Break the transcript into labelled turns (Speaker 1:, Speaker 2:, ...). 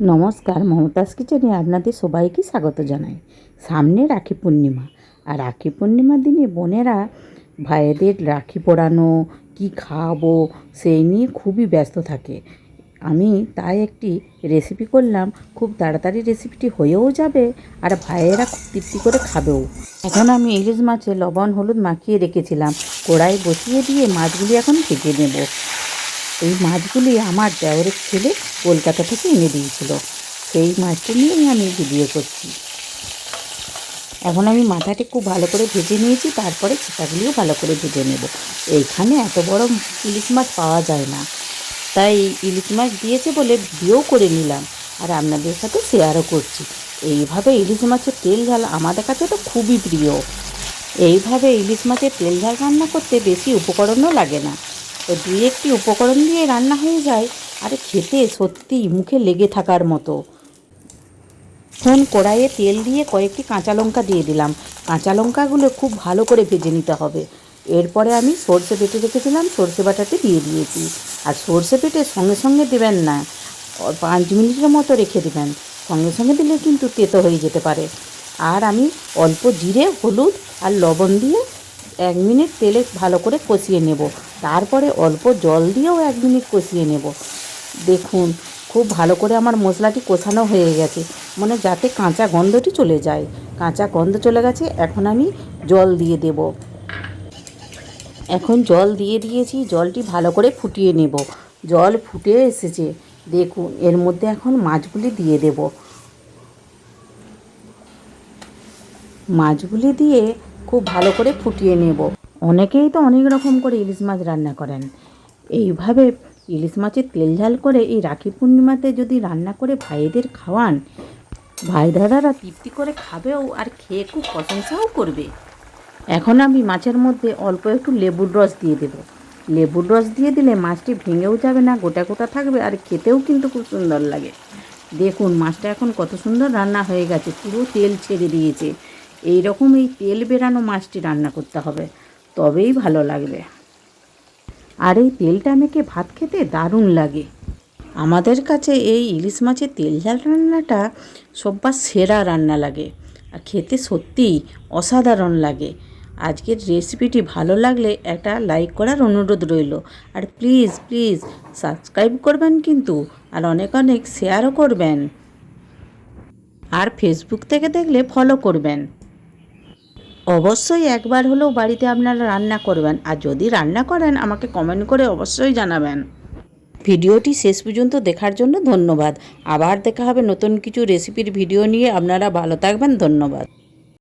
Speaker 1: নমস্কার, মমতাজ কিচেনে আপনাদের সবাইকে স্বাগত জানাই। সামনে রাখি পূর্ণিমা। আর রাখি পূর্ণিমার দিনে বোনেরা ভাইদের রাখি পরানো, কি খাওয়াবো, সেই নিয়ে খুবই ব্যস্ত থাকে। আমি তাই একটি রেসিপি করলাম, খুব তাড়াতাড়ি রেসিপিটি হয়েও যাবে আর ভাইয়েরা খুব তৃপ্তি করে খাবেও। এখন আমি ইলিশ মাছে লবণ, হলুদ মাখিয়ে রেখেছিলাম। কড়াই বসিয়ে দিয়ে মাছগুলি এখন ভেজে নেব। এই মাছগুলি আমার দেওরের ছেলে কলকাতা থেকে এনে দিয়েছিল। সেই মাছটি নিয়েই আমি ভিডিও করছি। এখন আমি মাথাটি খুব ভালো করে ভেজে নিয়েছি, তারপরে ছিটাগুলিও ভালো করে ভেজে নেব। এইখানে এত বড় ইলিশ মাছ পাওয়া যায় না। তাই ইলিশ মাছ দিয়েছে বলে ভিডিও করে নিলাম আর আপনাদের সাথে শেয়ারও করছি। এইভাবে ইলিশ মাছের তেল ঝাল আমাদের কাছে তো খুবই প্রিয়। এইভাবে ইলিশ মাছের তেল ঝাল রান্না করতে বেশি উপকরণও লাগে না। তো দুই একটি উপকরণ দিয়ে রান্না হয়ে যায়। আর খেতে সত্যি মুখে লেগে থাকার মতো। এখন কড়াইয়ে তেল দিয়ে কয়েকটি কাঁচা লঙ্কা দিয়ে দিলাম। কাঁচা লঙ্কাগুলো খুব ভালো করে ভেজে নিতে হবে। এরপরে আমি সর্ষে বেটে রেখেছিলাম, সর্ষে বাটাতে দিয়ে দিয়েছি। আর সর্ষে বেটে সঙ্গে সঙ্গে দেবেন না পাঁচ মিনিটের মতো রেখে দেবেন। সঙ্গে সঙ্গে দিলে কিন্তু তেতো হয়ে যেতে পারে। আর আমি অল্প জিরে, হলুদ আর লবণ দিয়ে এক মিনিট তেলে ভালো করে কষিয়ে নেব। তারপরে অল্প জল দিয়েও এক মিনিট কষিয়ে নেব। দেখুন, খুব ভালো করে আমার মশলাটি কষানো হয়ে গেছে। মানে যাতে কাঁচা গন্ধটি চলে যায়। কাঁচা গন্ধ চলে গেছে, এখন আমি জল দিয়ে দেব। এখন জল দিয়ে দিয়েছি, জলটি ভালো করে ফুটিয়ে নেব। জল ফুটে এসেছে। দেখুন, এর মধ্যে এখন মাছগুলি দিয়ে দেব। মাছগুলি দিয়ে খুব ভালো করে ফুটিয়ে নেব। অনেকেই তো অনেক রকম করে ইলিশ মাছ রান্না করেন। এইভাবে ইলিশ মাছের তেল ঝাল করে এই রাখি পূর্ণিমাতে যদি রান্না করে ভাইদের খাওয়ান, ভাই দাদারা তৃপ্তি করে খাবেও আর খেয়ে খুব প্রশংসাও করবে। এখন আমি মাছের মধ্যে অল্প একটু লেবুর রস দিয়ে দেবো। লেবুর রস দিয়ে দিলে মাছটি ভেঙেও যাবে না, গোটা গোটা থাকবে আর খেতেও কিন্তু খুব সুন্দর লাগে। দেখুন মাছটা এখন কত সুন্দর রান্না হয়ে গেছে, পুরো তেল ছেড়ে দিয়েছে। এই রকম এই তেল বেরানো মাছটি রান্না করতে হবে, তবেই ভালো লাগবে। আর এই তেলটা মেখে ভাত খেতে দারুণ লাগে। আমাদের কাছে এই ইলিশ মাছের তেল ঝাল রান্নাটা সব্বার সেরা রান্না লাগে। আর খেতে সত্যিই অসাধারণ লাগে। আজকের রেসিপিটি ভালো লাগলে একটা লাইক করার অনুরোধ রইল। আর প্লিজ প্লিজ সাবস্ক্রাইব করবেন কিন্তু, আর অনেক অনেক শেয়ারও করবেন। আর ফেসবুক থেকে দেখলে ফলো করবেন। অবশ্যই একবার হলেও বাড়িতে আপনারা রান্না করবেন। আর যদি রান্না করেন, আমাকে কমেন্ট করে অবশ্যই জানাবেন। ভিডিওটি শেষ পর্যন্ত দেখার জন্য ধন্যবাদ। আবার দেখা হবে নতুন কিছু রেসিপির ভিডিও নিয়ে। আপনারা ভালো থাকবেন। ধন্যবাদ।